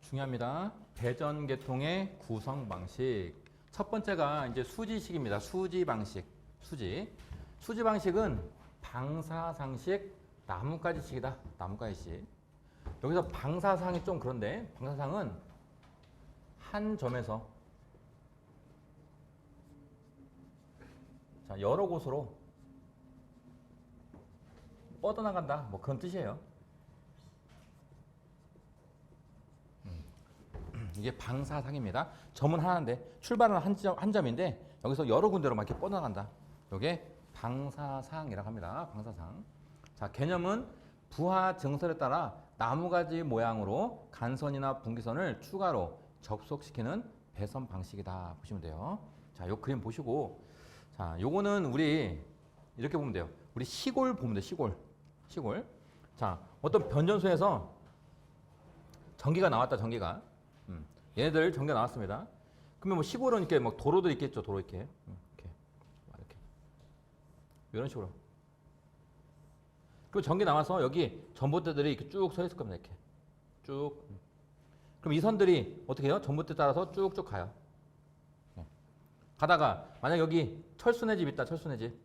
중요합니다. 배전 계통의 구성 방식. 첫 번째가 이제 수지식입니다. 수지 방식. 수지. 수지 방식은 방사상식 나뭇가지식이다. 나뭇가지식. 여기서 방사상이 좀 그런데 방사상은 한 점에서 자, 여러 곳으로 뻗어나간다. 뭐 그런 뜻이에요. 이게 방사상입니다. 점은 하나인데 출발은 한, 점, 한 점인데 여기서 여러 군데로 막 이렇게 뻗어나간다. 이게 방사상이라고 합니다. 방사상. 자 개념은 부하 증설에 따라 나무가지 모양으로 간선이나 분기선을 추가로 접속시키는 배선 방식이다 보시면 돼요. 자, 요 그림 보시고 자, 요거는 우리 이렇게 보면 돼요. 우리 시골 보면 돼. 시골. 시골. 자, 어떤 변전소에서 전기가 나왔다. 전기가. 음. 얘네들 전기가 나왔습니다. 그러면 뭐 시골은 이렇게 막 도로도 있겠죠. 도로 이렇게. 음, 이렇게. 막 이렇게. 이런 식으로. 그리고 전기 나와서 여기 전봇대들이 이렇게 쭉 서 있을 겁니다. 이렇게. 쭉. 음. 그럼 이 선들이 어떻게 해요? 전봇대 따라서 쭉쭉 가요. 네. 가다가 만약 여기 철수네 집 있다. 철수네 집.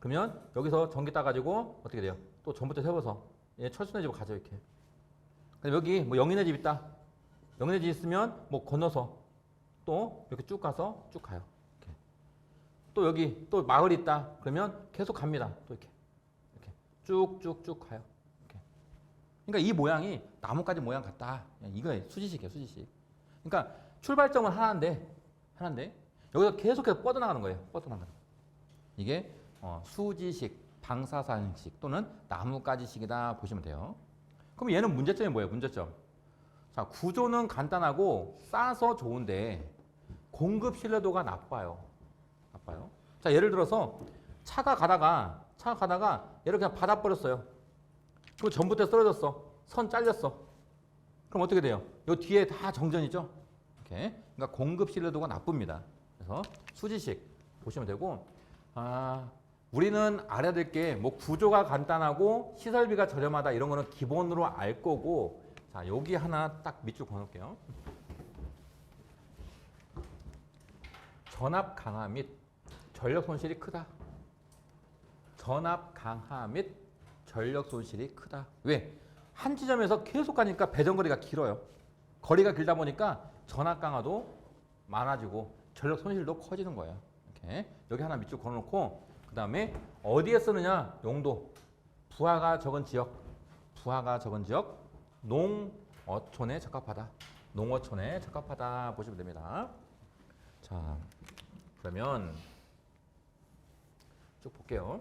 그러면 여기서 전기 따가지고 어떻게 돼요? 또 전봇대 세워서 얘 철수네 집으로 가죠. 이렇게. 그럼 여기 뭐 영인네 집 있다. 영인네 집 있으면 뭐 건너서 또 이렇게 쭉 가서 쭉 가요. 이렇게. 또 여기 또 마을 있다. 그러면 계속 갑니다. 또 이렇게. 이렇게. 쭉쭉쭉 가요. 그러니까 이 모양이 나뭇가지 모양 같다. 이거예요. 수지식이에요. 수지식. 그러니까 출발점은 하나인데 하나인데 여기서 계속해서 뻗어나가는 거예요. 뻗어나가는. 이게 어, 수지식, 방사선식 또는 나뭇가지식이다 보시면 돼요. 그럼 얘는 문제점이 뭐예요? 문제점. 자, 구조는 간단하고 싸서 좋은데 공급 신뢰도가 나빠요. 나빠요. 자, 예를 들어서 차가 가다가 차가 가다가 얘를 그냥 받아 버렸어요. 그리고 전부터 쓰러졌어. 선 잘렸어. 그럼 어떻게 돼요? 요 뒤에 다 정전이죠. 이렇게. 그러니까 공급 신뢰도가 나쁩니다. 그래서 수지식 보시면 되고 아, 우리는 알아야 될 게 뭐 구조가 간단하고 시설비가 저렴하다 이런 거는 기본으로 알 거고 자 여기 하나 딱 밑줄 그어 놓을게요. 전압 강하 및 전력 손실이 크다. 전압 강하 및 전력 손실이 크다. 왜? 한 지점에서 계속 가니까 배전거리가 길어요. 거리가 길다 보니까 전압 강화도 많아지고 전력 손실도 커지는 거예요. 이렇게 여기 하나 밑줄 그어놓고 그 다음에 어디에 쓰느냐 용도 부하가 적은 지역 부하가 적은 지역 농어촌에 적합하다 농어촌에 적합하다 보시면 됩니다 자 그러면 쭉 볼게요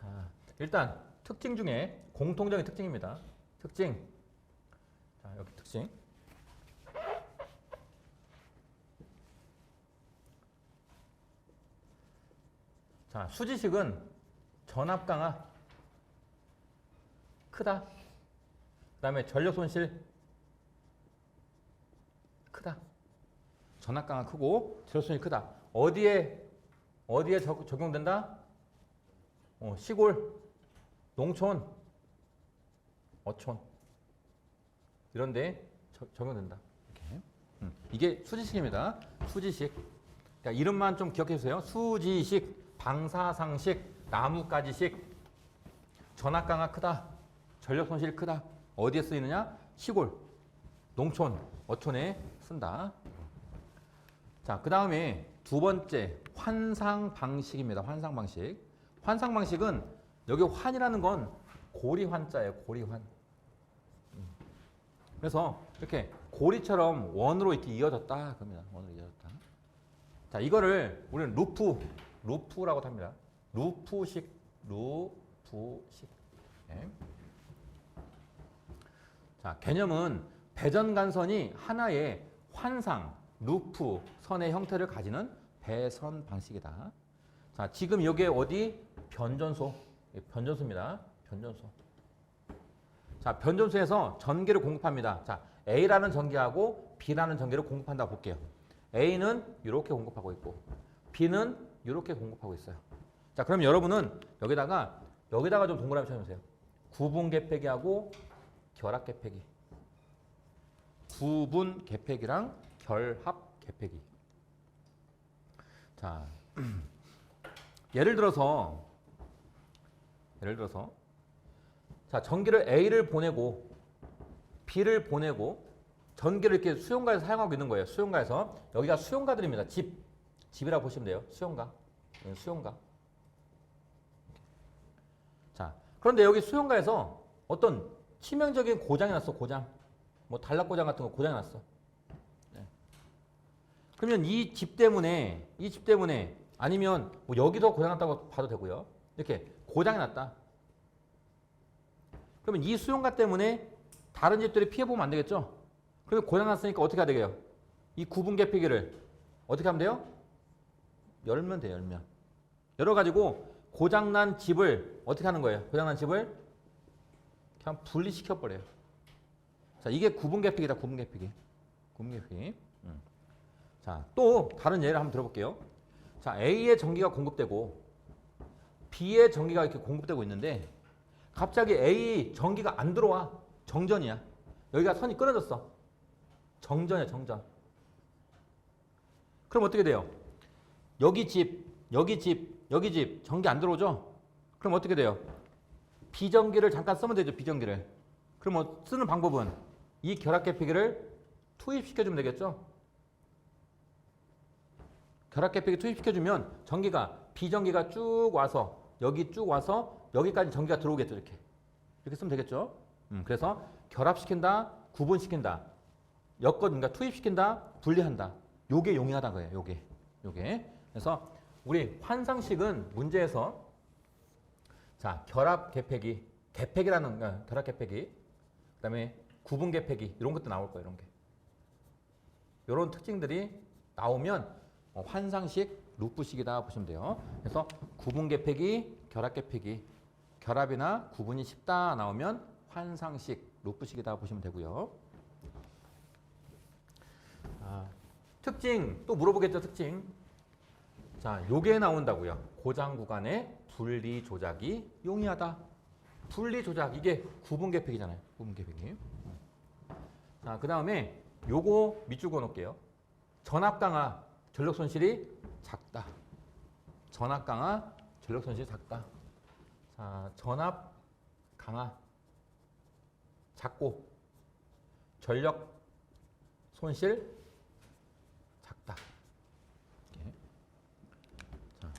자 일단 특징 중에 공통적인 특징입니다 특징 자 여기 특징 자, 수지식은 전압 강화 크다. 그 다음에 전력 손실 크다. 전압 강화 크고 전력 손실 크다. 어디에 어디에 적, 적용된다? 어, 시골, 농촌, 어촌 이런데 적- 적용된다. 음, 이게 수지식입니다. 수지식. 자, 이름만 좀 기억해 주세요. 수지식, 방사상식, 나뭇가지식, 전압 강화 크다, 전력 손실 크다. 어디에 쓰이느냐? 시골, 농촌, 어촌에 쓴다. 자, 그 다음에 두 번째 환상 방식입니다. 환상 방식. 환상 방식은 여기 환이라는 건 고리 환자예요. 고리 환. 음. 그래서 이렇게 고리처럼 원으로 이렇게 이어졌다. 그럽니다. 원으로 이어졌다. 자, 이거를 우리는 루프, 루프라고 합니다. 루프식, 루프식. 네. 자, 개념은 배전 간선이 하나의 환상, 루프, 선의 형태를 가지는 배선 방식이다. 자, 지금 여기 어디? 변전소. 예, 변전소입니다. 변전소. 자, 변전소에서 전기를 공급합니다. 자, A라는 전기하고 B라는 전기를 공급한다고 볼게요. A는 이렇게 공급하고 있고 B는 이렇게 공급하고 있어요. 자, 그럼 여러분은 여기다가 여기다가 좀 동그라미 쳐 주세요. 구분 개폐기하고 결합 개폐기. 구분 개폐기랑 결합 개폐기. 자, 예를 들어서 예를 들어서 자 전기를 A를 보내고 B를 보내고 전기를 이렇게 수용가에서 사용하고 있는 거예요. 수용가에서 여기가 수용가들입니다. 집 집이라고 보시면 돼요. 수용가 네, 수용가. 자 그런데 여기 수용가에서 어떤 치명적인 고장이 났어 고장 뭐 단락 고장 같은 거 고장이 났어. 네. 그러면 이 집 때문에 이 집 때문에 아니면 뭐 여기도 고장 났다고 봐도 되고요. 이렇게 고장이 났다. 그러면 이 수용가 때문에 다른 집들이 피해 보면 안 되겠죠? 그러면 고장 났으니까 어떻게 해야 되게요? 이 구분 개폐기를 어떻게 하면 돼요? 열면 돼요, 열면. 열어 가지고 고장 난 집을 어떻게 하는 거예요? 고장 난 집을 그냥 분리시켜 버려요. 자, 이게 구분 개폐기다, 구분 개폐기. 구분 개폐기. 음. 자, 또 다른 예를 한번 들어볼게요. 자, A의 전기가 공급되고 B의 전기가 이렇게 공급되고 있는데 갑자기 A 전기가 안 들어와. 정전이야. 여기가 선이 끊어졌어. 정전이야, 정전. 그럼 어떻게 돼요? 여기 집, 여기 집, 여기 집 전기 안 들어오죠? 그럼 어떻게 돼요? 비전기를 잠깐 쓰면 되죠, 비전기를. 그럼 뭐 쓰는 방법은 이 결합 개폐기를 투입시켜 주면 되겠죠? 결합 개폐기 투입시켜 주면 전기가 비전기가 쭉 와서 여기 쭉 와서 여기까지 전기가 들어오겠죠, 이렇게. 이렇게 쓰면 되겠죠? 음, 그래서 결합시킨다, 구분시킨다, 엮어, 그러니까 투입시킨다, 분리한다. 요게 용이하다는 거예요, 요게. 요게. 그래서 우리 환상식은 문제에서 자, 결합 개폐기, 개폐기라는, 어, 결합 개폐기, 그 다음에 구분 개폐기, 이런 것도 나올 거예요, 이런 게. 이런 특징들이 나오면 어, 환상식 루프식이다 보시면 돼요. 그래서 구분 개폐기, 결합 개폐기, 결합이나 구분이 쉽다 나오면 환상식 루프식이다 보시면 되고요. 아, 특징 또 물어보겠죠 특징. 자, 요게 나온다고요. 고장 구간의 분리 조작이 용이하다. 분리 조작 이게 구분 개폐기잖아요. 구분 개폐기. 자, 그 다음에 요거 밑줄 그어 놓을게요. 전압 강화 전력 손실이 작다. 전압 강화 전력 손실이 작다. 자, 전압 강화 작고 전력 손실 작다. 자,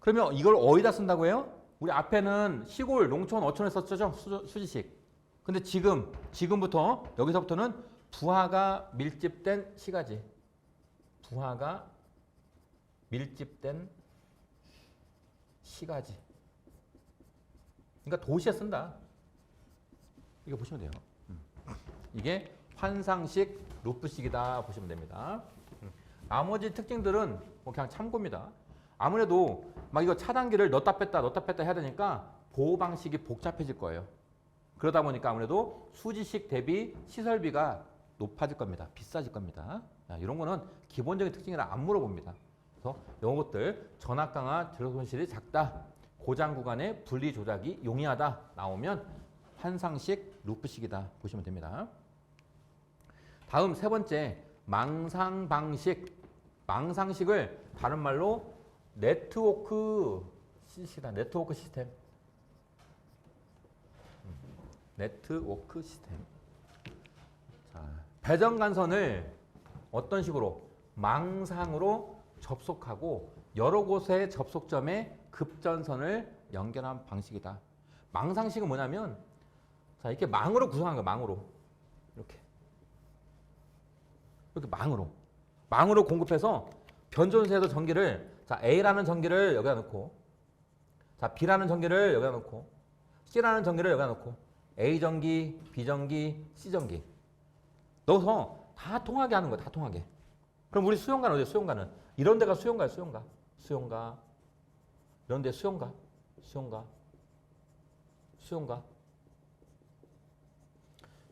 그러면 이걸 어디다 쓴다고 해요? 우리 앞에는 시골, 농촌, 어촌에 썼죠, 수, 수지식. 근데 지금 지금부터 여기서부터는 부하가 밀집된 시가지. 부하가 밀집된 시가지. 그러니까 도시에 쓴다. 이거 보시면 돼요. 음. 이게 환상식 루프식이다 보시면 됩니다. 음. 나머지 특징들은 뭐 그냥 참고입니다. 아무래도 막 이거 차단기를 넣었다 뺐다 넣었다 뺐다 해야 되니까 보호 방식이 복잡해질 거예요. 그러다 보니까 아무래도 수지식 대비 시설비가 높아질 겁니다. 비싸질 겁니다. 자, 이런 거는 기본적인 특징이라 안 물어봅니다. 그래서 이런 것들 전압 강화 전력 손실이 작다. 고장 구간의 분리 조작이 용이하다 나오면 환상식 루프식이다 보시면 됩니다. 다음 세 번째 망상 방식 망상식을 다른 말로 네트워크 시스템 네트워크 시스템 음, 네트워크 시스템 자, 배전 간선을 어떤 식으로? 망상으로 접속하고 여러 곳의 접속점에 급전선을 연결한 방식이다. 망상식은 뭐냐면 자 이렇게 망으로 구성한 거야 망으로. 이렇게. 이렇게 망으로. 망으로 공급해서 변전소에서 전기를 자 A라는 전기를 여기다 넣고 자 B라는 전기를 여기다 넣고 C라는 전기를 여기다 넣고 A 전기, B 전기, C 전기 넣어서 다 통하게 하는 거야 다 통하게. 그럼 우리 수용가는 어디야? 수용가는? 이런 데가 수용가야 수용가. 수용가. 이런 데 수용가. 수용가. 수용가.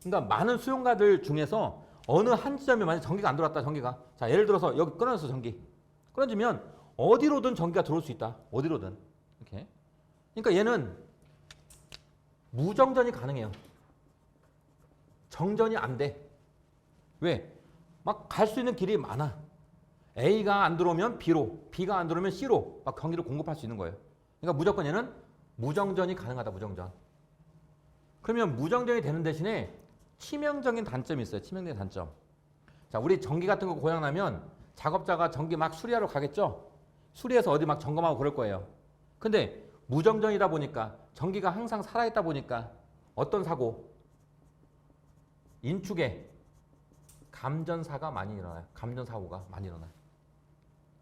그러니까 많은 수용가들 중에서 어느 한 지점에 만약 전기가 안 들어왔다 전기가. 자 예를 들어서 여기 끊어졌어 전기. 끊어지면 어디로든 전기가 들어올 수 있다. 어디로든. 이렇게. 그러니까 얘는 무정전이 가능해요. 정전이 안 돼 왜? 막 갈 수 있는 길이 많아 A가 안 들어오면 B로 B가 안 들어오면 C로 막 전기를 공급할 수 있는 거예요 그러니까 무조건 얘는 무정전이 가능하다 무정전 그러면 무정전이 되는 대신에 치명적인 단점이 있어요. 치명적인 단점. 자, 우리 전기 같은 거 고장 나면 작업자가 전기 막 수리하러 가겠죠? 수리해서 어디 막 점검하고 그럴 거예요. 근데 무정전이다 보니까 전기가 항상 살아있다 보니까 어떤 사고? 인축에 감전사가 많이 일어나요. 감전사고가 많이 일어나요.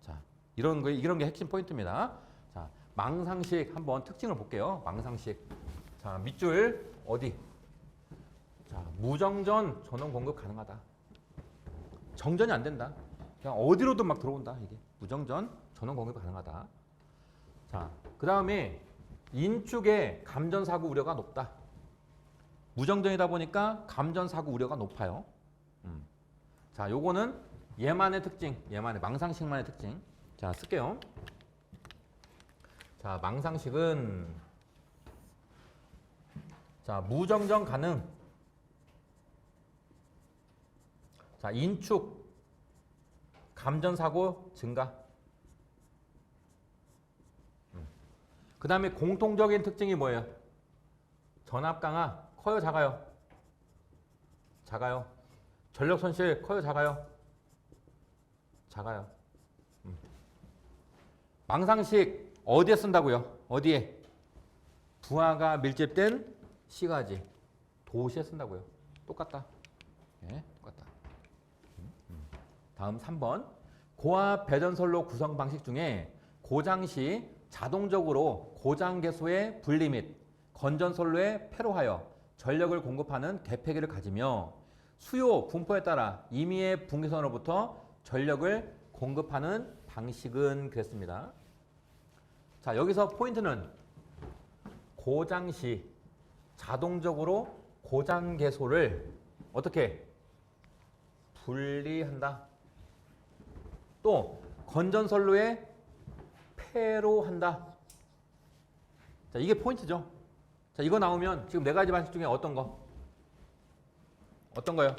자, 이런 거 이런 게 핵심 포인트입니다. 자, 망상식 한번 특징을 볼게요. 망상식. 자, 밑줄 어디? 자, 무정전 전원 공급 가능하다. 정전이 안 된다. 그냥 어디로든 막 들어온다. 이게 무정전 전원 공급 가능하다. 자, 그 다음에 인축의 감전 사고 우려가 높다. 무정전이다 보니까 감전 사고 우려가 높아요. 음. 자, 요거는 얘만의 특징, 얘만의 망상식만의 특징. 자, 쓸게요. 자, 망상식은 자, 무정전 가능. 자, 인축 감전 사고 증가. 그 다음에 공통적인 특징이 뭐예요? 전압 강화 커요, 작아요? 작아요. 전력 손실 커요, 작아요? 작아요. 음. 망상식 어디에 쓴다고요? 어디에? 부하가 밀집된 시가지 도시에 쓴다고요. 똑같다. 예, 똑같다. 다음 3번. 고압 배전선로 구성 방식 중에 고장 시 자동적으로 고장 개소의 분리 및 건전선로에 패로하여 전력을 공급하는 개폐기를 가지며 수요 분포에 따라 임의의 분기선으로부터 전력을 공급하는 방식은 그랬습니다. 자, 여기서 포인트는 고장 시 자동적으로 고장 개소를 어떻게 분리한다. 또 건전선로에 폐로 한다. 자, 이게 포인트죠. 자, 이거 나오면 지금 네 가지 방식 중에 어떤 거? 어떤 거요?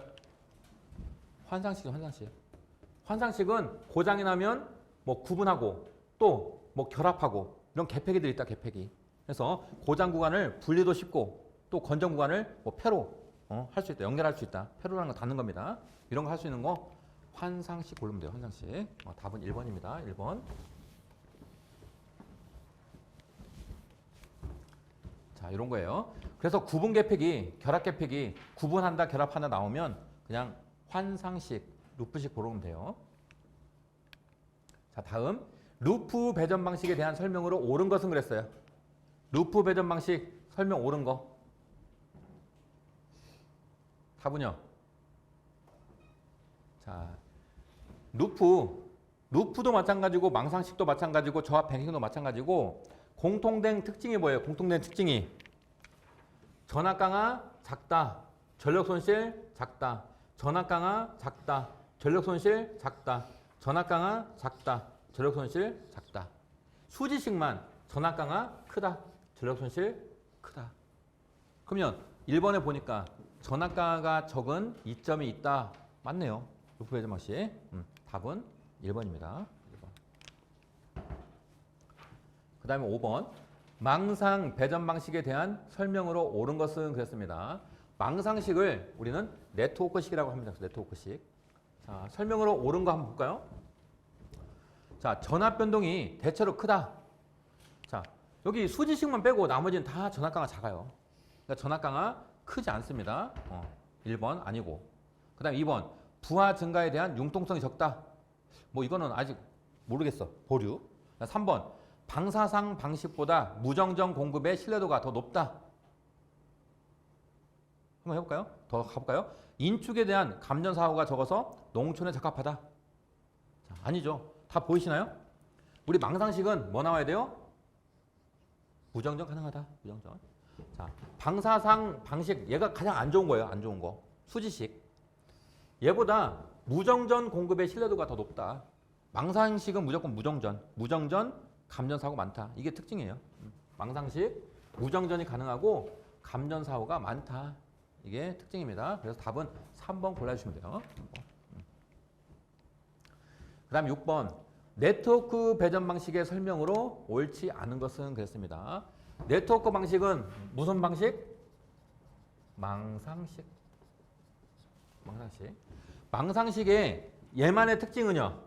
환상식이 환상식. 환상식은 고장이 나면 뭐 구분하고 또 뭐 결합하고 이런 개폐기들이 있다, 개폐기. 그래서 고장 구간을 분리도 쉽고 또 건전 구간을 뭐 폐로 어, 할 수 있다, 연결할 수 있다. 폐로라는 거 닫는 겁니다. 이런 거 할 수 있는 거 환상식 고르면 돼요. 환상식. 어, 답은 1번입니다. 1번. 자, 이런 거예요. 그래서 구분 개폐기, 결합 개폐기, 구분한다, 결합한다 나오면 그냥 환상식, 루프식 고르면 돼요. 자, 다음 루프 배전 방식에 대한 설명으로 옳은 것은 그랬어요. 루프 배전 방식 설명 옳은 거. 답은요. 자, 루프, 루프도 마찬가지고 망상식도 마찬가지고 저압 변형도 마찬가지고 공통된 특징이 뭐예요? 공통된 특징이 전압 강화 작다, 전력 손실 작다, 전압 강화 작다, 전력 손실 작다, 전압 강화 작다, 전력 손실 작다. 수지식만 전압 강화 크다, 전력 손실 크다. 그러면 1번에 보니까 전압 강화가 적은 이점이 있다. 맞네요. 루프 배전 방식. 음, 답은 1번입니다. 1번. 그 다음에 5번. 망상 배전 방식에 대한 설명으로 옳은 것은 그랬습니다. 망상식을 우리는 네트워크식이라고 합니다. 네트워크식. 자, 설명으로 옳은 거 한번 볼까요? 자, 전압 변동이 대체로 크다. 자, 여기 수지식만 빼고 나머지는 다 전압 강화 작아요. 그러니까 전압 강화 크지 않습니다. 어, 1번 아니고. 그 다음 2번. 부하 증가에 대한 융통성이 적다. 뭐 이거는 아직 모르겠어. 보류. 3번. 방사상 방식보다 무정전 공급의 신뢰도가 더 높다. 한번 해볼까요? 더 가볼까요? 인축에 대한 감전 사고가 적어서 농촌에 적합하다. 자, 아니죠. 다 보이시나요? 우리 망상식은 뭐 나와야 돼요? 무정전 가능하다. 무정전. 자, 방사상 방식 얘가 가장 안 좋은 거예요. 안 좋은 거. 수지식. 얘보다 무정전 공급의 신뢰도가 더 높다. 망상식은 무조건 무정전. 무정전 감전 사고 많다. 이게 특징이에요. 음. 망상식 무정전이 가능하고 감전 사고가 많다. 이게 특징입니다. 그래서 답은 3번 골라주시면 돼요. 그 다음 6번. 네트워크 배전 방식의 설명으로 옳지 않은 것은 그랬습니다. 네트워크 방식은 무슨 방식? 망상식. 망상식. 망상식의 얘만의 특징은요.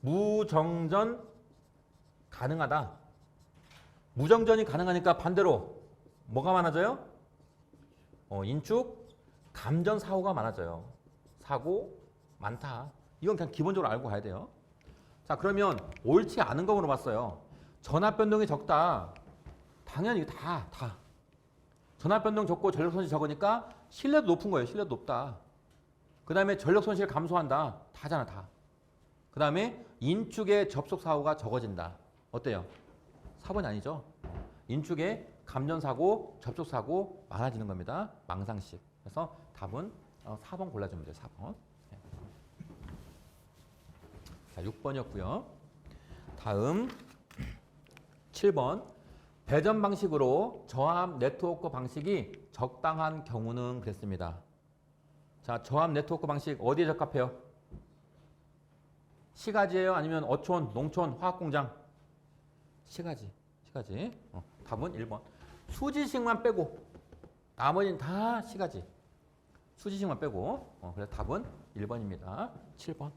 무정전 가능하다. 무정전이 가능하니까 반대로 뭐가 많아져요? 어, 인축 감전 사고가 많아져요. 사고 많다. 이건 그냥 기본적으로 알고 가야 돼요. 자, 그러면 옳지 않은 거 물어봤어요. 전압 변동이 적다. 당연히 다, 다. 전압 변동 적고 전력 손실 적으니까 신뢰도 높은 거예요. 신뢰도 높다. 그 다음에 전력 손실 감소한다. 다잖아, 다. 그 다음에 인축의 접속 사고가 적어진다. 어때요? 4번이 아니죠? 인축의 감전 사고, 접촉 사고 많아지는 겁니다. 망상식. 그래서 답은 어, 4번 골라주면 돼요. 4번. 네. 자, 6번이었고요. 다음 7번. 배전 방식으로 저압 네트워크 방식이 적당한 경우는 그랬습니다. 자, 저압 네트워크 방식 어디에 적합해요? 시가지예요? 아니면 어촌, 농촌, 화학공장? 시가지. 시가지. 어, 답은 1번. 수지식만 빼고 나머지는 다 시가지. 수지식만 빼고. 어, 그래서 답은 1번입니다. 7번.